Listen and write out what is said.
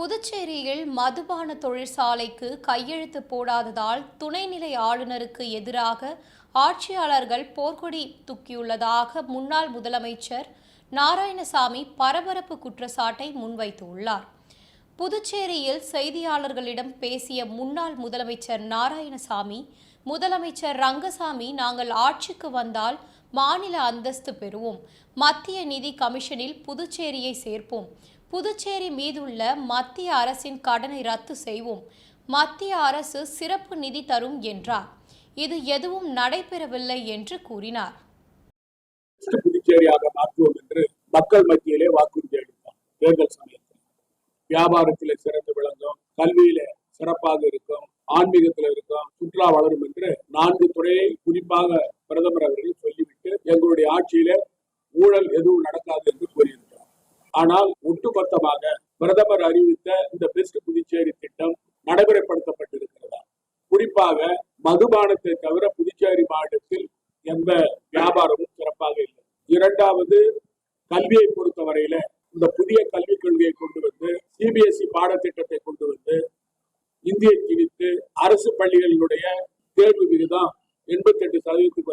புதுச்சேரியில் மதுபான தொழிற்சாலைக்கு கையெழுத்து போடாததால் துணைநிலை ஆளுநருக்கு எதிராக ஆட்சியாளர்கள் போர்க்கொடி தூக்கியுள்ளதாக முன்னாள் முதலமைச்சர் நாராயணசாமி பரபரப்பு குற்றச்சாட்டை முன்வைத்துள்ளார். புதுச்சேரியில் செய்தியாளர்களிடம் பேசிய முன்னாள் முதலமைச்சர் நாராயணசாமி முதலமைச்சர் ரங்கசாமி நாங்கள் ஆட்சிக்கு வந்தால் மாநில அந்தஸ்து பெறுவோம். மத்திய நிதி கமிஷனில் புதுச்சேரியை சேர்ப்போம். புதுச்சேரி மீதுள்ள மத்திய அரசின் கடனை ரத்து செய்வோம். மத்திய அரசு சிறப்பு நிதி தரும் என்றார். இது எதுவும் நடைபெறவில்லை என்று கூறினார். புதுச்சேரியாக மாற்றுவோம் என்று மக்கள் மத்தியிலே வாக்குறுதி அளித்தார். தேர்தல் வியாபாரத்தில சிறந்து விளங்கும் கல்வியில சிறப்பாக இருக்கும் ஆன்மீகத்தில் இருக்கும் சுற்றுலா வளரும் என்று நான்கு துறையை குறிப்பாக பிரதமர் அவர்கள் சொல்லிவிட்டு எங்களுடைய ஆட்சியில ஊழல் எதுவும் நடக்காது என்று கூறியிருக்கிறார். ஆனால் ஒட்டுமொத்தமாக பிரதமர் அறிவித்த இந்த பெஸ்ட் புதுச்சேரி திட்டம் நடைமுறைப்படுத்தப்பட்டிருக்கிறதா? குறிப்பாக மதுபானத்தை தவிர புதுச்சேரி மாவட்டத்தில் எந்த வியாபாரமும் சிறப்பாக இல்லை. இரண்டாவது கல்வியை பொறுத்தவரையில இந்த புதிய கல்விக் கொள்கையை கொண்டு சிபிஎஸ்இ பாடத்திட்டத்தை கொண்டு வந்து இந்தியை திணித்து அரசு பள்ளிகளினுடைய தேர்வு விகிதம் எண்பத்தி எட்டு சதவீதத்துக்கு